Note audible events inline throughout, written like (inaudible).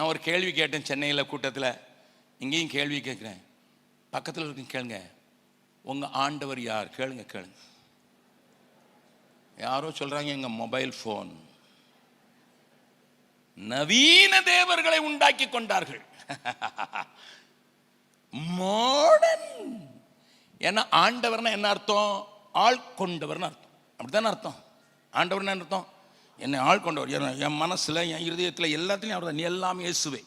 நான் ஒரு கேள்வி கேட்டேன் சென்னையில் கூட்டத்தில். இங்கேயும் கேள்வி கேட்குறேன். பக்கத்தில் இருக்க கேளுங்க. உங்கள் ஆண்டவர் யார்? கேளுங்க கேளுங்க. யாரோ சொல்கிறாங்க எங்கள் மொபைல் ஃபோன். நவீன தேவர்களை உண்டாக்கி கொண்டார்கள். (laughs) மாடர்ன் ஏன்னா ஆண்டவர்னா என்ன அர்த்தம்? ஆள் கொண்டவர்னு அர்த்தம். அப்படித்தானே அர்த்தம்? ஆண்டவர்னா என்ன அர்த்தம்? என்னை ஆள் கொண்டவர். என் என் மனசில் என் இருதயத்தில் எல்லாத்துலேயும் அவர் நீ எல்லாம் இயேசுவே.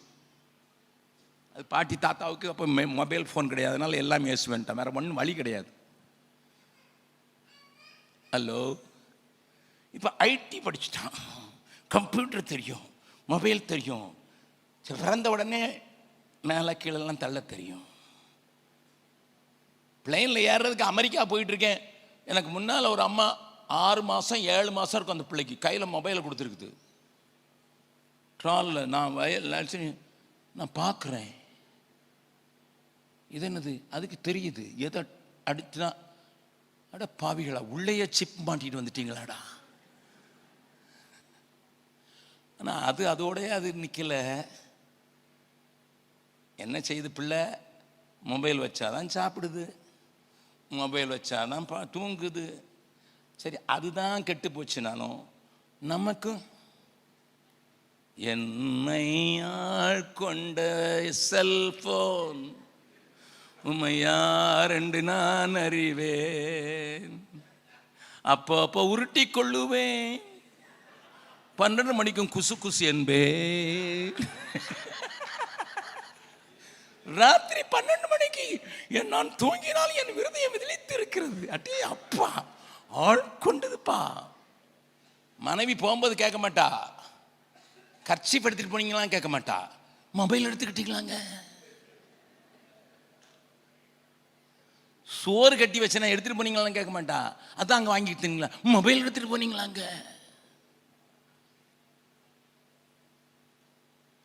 அது பாட்டி தாத்தாவுக்கு அப்போ மொபைல் ஃபோன் கிடையாது. அதனால் எல்லாம் ஏசுவேன்ட்டான் வேறு ஒன்றும் வழி கிடையாது. ஹலோ இப்போ ஐடி படிச்சுட்டான். கம்ப்யூட்டர் தெரியும். மொபைல் தெரியும். சரி, பிறந்த உடனே மேலே கீழெல்லாம் தள்ள தெரியும். பிளெயினில் ஏறுறதுக்கு அமெரிக்கா போயிட்டுருக்கேன் எனக்கு முன்னால் ஒரு அம்மா ஆறு மாதம் ஏழு மாதம் இருக்கும் அந்த பிள்ளைக்கு. கையில் மொபைலை கொடுத்துருக்குது. ட்ராலில் நான் வயல் நான் பார்க்குறேன். இது என்னது? அதுக்கு தெரியுது. எதை அடிச்சுனா அட பாவிகளா உள்ளேயே சிப் மாட்டிட்டு வந்துட்டீங்களாடா. ஆனால் அது அதோடய அது நிற்கல என்ன செய்யுது பிள்ளை? மொபைல் வச்சாதான் சாப்பிடுது. மொபைல் வச்சாதான் பா தூங்குது. சரி அதுதான் கெட்டு போச்சுனாலும் நமக்கும் என்னை ஆள் கொண்ட செல்போன் உமையார் என்று நான் அறிவேன். அப்போ அப்போ உருட்டி கொள்ளுவேன். பன்னெண்டு மணிக்கும் குசு குசு என்பேன். ராத்திரி பன்னெண்டு மணிக்கு என் நான் தூங்கினால் என் விருதயம் விதிலித்து இருக்கிறது அட்டே அப்பா. ஆட்கொண்டதுப்பா மனைவி போகும்போது கேட்க மாட்டா. கட்சி எடுத்துகிட்டு போனீங்களா கேட்க மாட்டா. மொபைல் எடுத்துக்கிட்டீங்களாங்க? சோறு கட்டி வச்சேனா எடுத்துட்டு போனீங்களான்னு கேட்க மாட்டா. அதான் வாங்கி வாங்கிட்டீங்களா மொபைல் எடுத்துகிட்டு போனீங்களாங்க?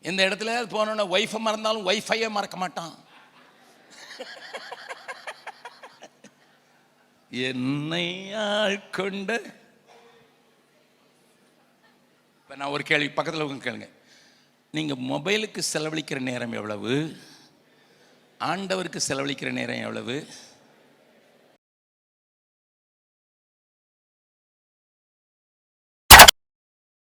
எந்த இடத்துல போனோன்னா ஒய்ஃபை மறந்தாலும் ஒய்ஃபையை மறக்க மாட்டான். என்னை ஆட்கொண்ட இப்போ நான் ஒரு கேள்வி பக்கத்தில் உங்க கேளுங்க. நீங்கள் மொபைலுக்கு செலவழிக்கிற நேரம் எவ்வளவு? ஆண்டவருக்கு செலவழிக்கிற நேரம் எவ்வளவு?